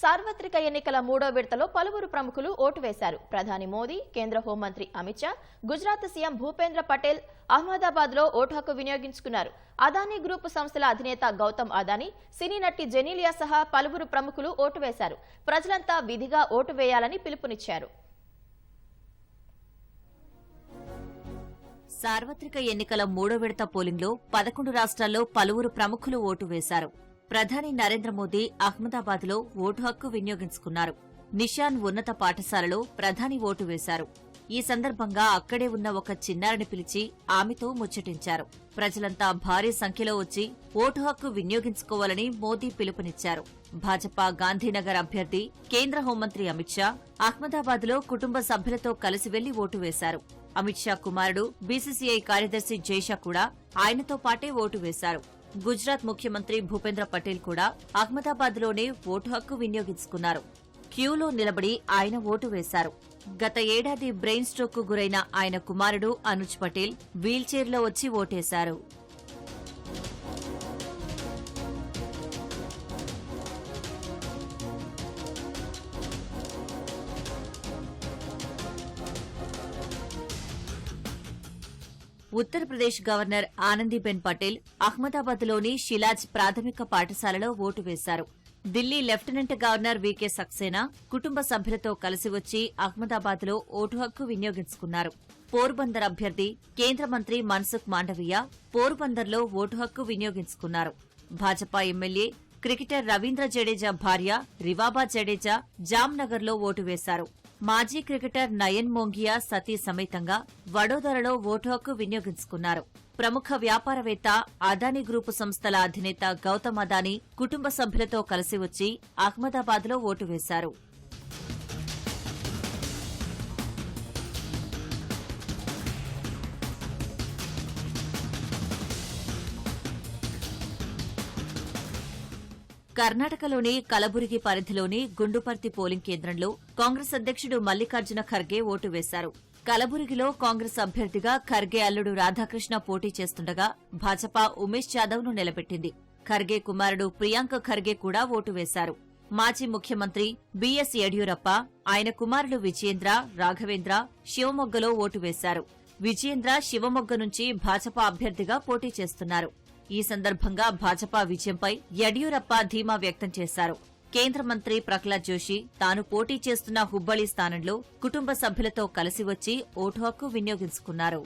సార్వత్రిక ఎన్నికల మూడో విడతలో పలువురు ప్రముఖులు ఓటు వేశారు. ప్రధాని మోదీ కేంద్ర హోంమంత్రి అమిత్ షా గుజరాత్ సీఎం భూపేంద్ర పటేల్ అహ్మదాబాద్లో ఓటు హక్కు వినియోగించుకున్నారు. అదానీ గ్రూప్ సంస్థల అధినేత గౌతమ్ అదానీ సినీ నటి జెనీలియా సహా పలువురు ప్రముఖులు ఓటు వేశారు. ప్రజలంతా విధిగా ఓటు వేయాలని పిలుపునిచ్చారు. సార్వత్రిక ఎన్నికల మూడో విడత పోలింగ్లో పదకొండు రాష్ట్రాల్లో పలువురు ప్రముఖులు ఓటు వేశారు. ప్రధాని నరేంద్ర మోదీ అహ్మదాబాద్లో ఓటు హక్కు వినియోగించుకున్నారు. నిషాన్ ఉన్నత పాఠశాలలో ప్రధాని ఓటు వేశారు. ఈ సందర్భంగా అక్కడే ఉన్న ఒక చిన్నారిని పిలిచి ఆమెతో ముచ్చటించారు. ప్రజలంతా భారీ సంఖ్యలో వచ్చి ఓటు హక్కు వినియోగించుకోవాలని మోదీ పిలుపునిచ్చారు. భాజపా గాంధీనగర్ అభ్యర్థి కేంద్ర హోంమంత్రి అమిత్ షా అహ్మదాబాద్లో కుటుంబ సభ్యులతో కలిసి వెళ్ళి ఓటు వేశారు. అమిత్ షా కుమారుడు బీసీసీఐ కార్యదర్శి జైషా కూడా ఆయనతో పాటే ఓటు వేశారు. గుజరాత్ ముఖ్యమంత్రి భూపేంద్ర పటేల్ కూడా అహ్మదాబాద్లోనే ఓటు హక్కు వినియోగించుకున్నారు. క్యూలో నిలబడి ఆయన ఓటు వేశారు. గత ఏడాది బ్రెయిన్ స్ట్రోక్కు గురైన ఆయన కుమారుడు అనుజ్ పటేల్ వీల్చైర్లో వచ్చి ఓటేశారు. ఉత్తరప్రదేశ్ గవర్నర్ ఆనందీబెన్ పటేల్ అహ్మదాబాద్లోని షిలాజ్ ప్రాథమిక పాఠశాలలో ఓటు వేశారు. Delhi lieutenant governor VK Saxena కుటుంబ సభ్యులతో కలిసి వచ్చి అహ్మదాబాద్లో ఓటు హక్కు వినియోగించుకున్నారు. పోర్బందర్ అభ్యర్థి కేంద్ర మంత్రి మన్సుఖ్ మాండవీయ పోర్బందర్లో ఓటు హక్కు వినియోగించుకున్నారు. భాజపా ఎమ్మెల్యే క్రికెటర్ రవీంద్ర జడేజా భార్య రివాబా జడేజా జామ్నగర్లో ఓటు వేశారు. మాజీ క్రికెటర్ నయన్ మోంగియా సతీ సమేతంగా వడోదరలో ఓటు హక్కు వినియోగించుకున్నారు. ప్రముఖ వ్యాపారవేత్త అదానీ గ్రూపు సంస్థల అధినేత గౌతమ్ అదానీ కుటుంబ సభ్యులతో కలిసి వచ్చి అహ్మదాబాద్లో ఓటు వేశారు. కర్ణాటకలోని కలబురిగి పరిధిలోని గుండుపర్తి పోలింగ్ కేంద్రంలో కాంగ్రెస్ అధ్యక్షుడు మల్లికార్జున ఖర్గే ఓటు వేశారు. కలబురిగిలో కాంగ్రెస్ అభ్యర్థిగా ఖర్గే అల్లుడు రాధాకృష్ణ పోటీ చేస్తుండగా భాజపా ఉమేష్ యాదవ్ను నిలబెట్టింది. ఖర్గే కుమారుడు ప్రియాంక ఖర్గే కూడా ఓటు వేశారు. మాజీ ముఖ్యమంత్రి బీఎస్ యడ్యూరప్ప ఆయన కుమారుడు విజయేంద్ర రాఘవేంద్ర శివమొగ్గలో ఓటు వేశారు. విజయేంద్ర శివమొగ్గ నుంచి భాజపా అభ్యర్థిగా పోటీ చేస్తున్నారు. ఈ సందర్భంగా భాజపా విజయంపై యడ్యూరప్ప ధీమా వ్యక్తం చేశారు. కేంద్ర మంత్రి ప్రహ్లాద్ జోషి తాను పోటీ చేస్తున్న హుబ్బళి స్థానంలో కుటుంబ సభ్యులతో కలిసి వచ్చి ఓటు హక్కు వినియోగించుకున్నారు.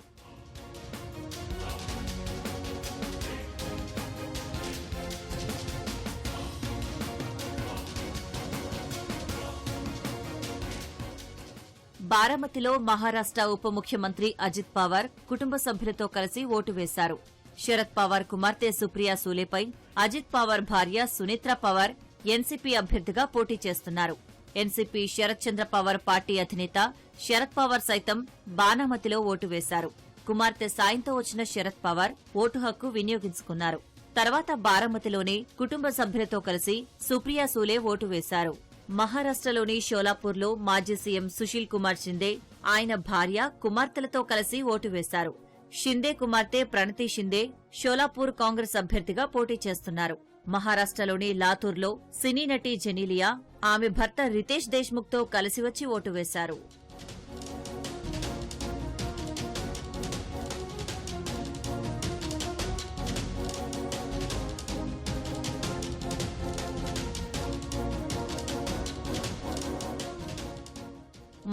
బారామతిలో మహారాష్ట ఉప ముఖ్యమంత్రి అజిత్ పవార్ కుటుంబ సభ్యులతో కలిసి ఓటు వేశారు. శరద్ పవార్ కుమార్తె సుప్రియా సూలేపై అజిత్ పవార్ భార్య సునేత్ర పవార్ ఎన్సీపీ అభ్యర్థిగా పోటీ చేస్తున్నారు. ఎన్సీపీ శరత్ చంద్ర పవార్ పార్టీ అధినేత శరద్ పవార్ సైతం బానామతిలో ఓటు వేశారు. కుమార్తె సాయంతో వచ్చిన శరద్ పవార్ ఓటు హక్కు వినియోగించుకున్నారు. తర్వాత బారామతిలోనే కుటుంబ సభ్యులతో కలిసి సుప్రియా సూలే ఓటు వేశారు. మహారాష్టలోని షోలాపూర్లో మాజీ సీఎం సుశీల్ కుమార్ షిందే ఆయన భార్య కుమార్తెలతో కలిసి ఓటు వేశారు. షిందే కుమార్తె ప్రణతి షిందే షోలాపూర్ కాంగ్రెస్ అభ్యర్థిగా పోటీ చేస్తున్నారు. మహారాష్టలోని లాతూర్లో సినీ నటి జెనీలియా ఆమె భర్త రితేష్ దేశ్ముఖ్తో కలిసి వచ్చి ఓటు వేశారు.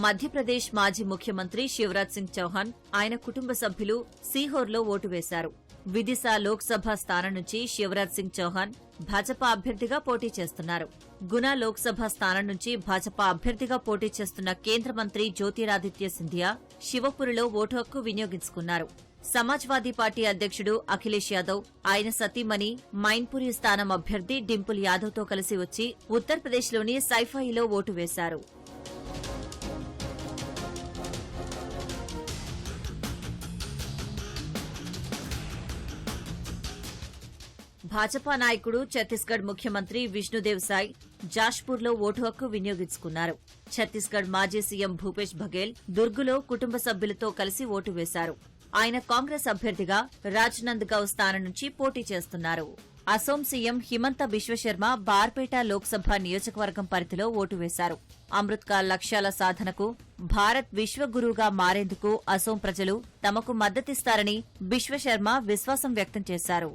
మధ్యప్రదేశ్ మాజీ ముఖ్యమంత్రి శివరాజ్ సింగ్ చౌహాన్ ఆయన కుటుంబ సభ్యులు సీహోర్లో ఓటు వేశారు. విదిశా లోక్సభ స్థానం నుంచి శివరాజ్ సింగ్ చౌహాన్ భాజపా అభ్యర్థిగా పోటీ చేస్తున్నారు. గునా లోక్సభ స్థానం నుంచి భాజపా అభ్యర్థిగా పోటీ చేస్తున్న కేంద్ర మంత్రి జ్యోతిరాదిత్య సింధియా శివపురిలో ఓటు హక్కు వినియోగించుకున్నారు. సమాజ్వాదీ పార్టీ అధ్యక్షుడు అఖిలేష్ యాదవ్ ఆయన సతీమణి మైన్పురి స్థానం అభ్యర్థి డింపుల్ యాదవ్తో కలిసి వచ్చి ఉత్తరప్రదేశ్లోని సైఫాయిలో ఓటు వేశారు. భాజపా నాయకుడు ఛత్తీస్గఢ్ ముఖ్యమంత్రి విష్ణుదేవ్ సాయ్ జాష్పూర్లో ఓటు హక్కు వినియోగించుకున్నారు. ఛత్తీస్గఢ్ మాజీ సీఎం భూపేష్ బఘేల్ దుర్గులో కుటుంబ సభ్యులతో కలిసి ఓటు వేశారు. ఆయన కాంగ్రెస్ అభ్యర్థిగా రాజ్నందగావ్ స్థానం నుంచి పోటీ చేస్తున్నారు. అసోం సీఎం హిమంత బిశ్వశర్మ బార్పేట లోక్సభ నియోజకవర్గం పరిధిలో ఓటు వేశారు. అమృత్కాల్ లక్ష్యాల సాధనకు భారత్ విశ్వగురువుగా మారేందుకు అసోం ప్రజలు తమకు మద్దతిస్తారని బిశ్వశర్మ విశ్వాసం వ్యక్తం చేశారు.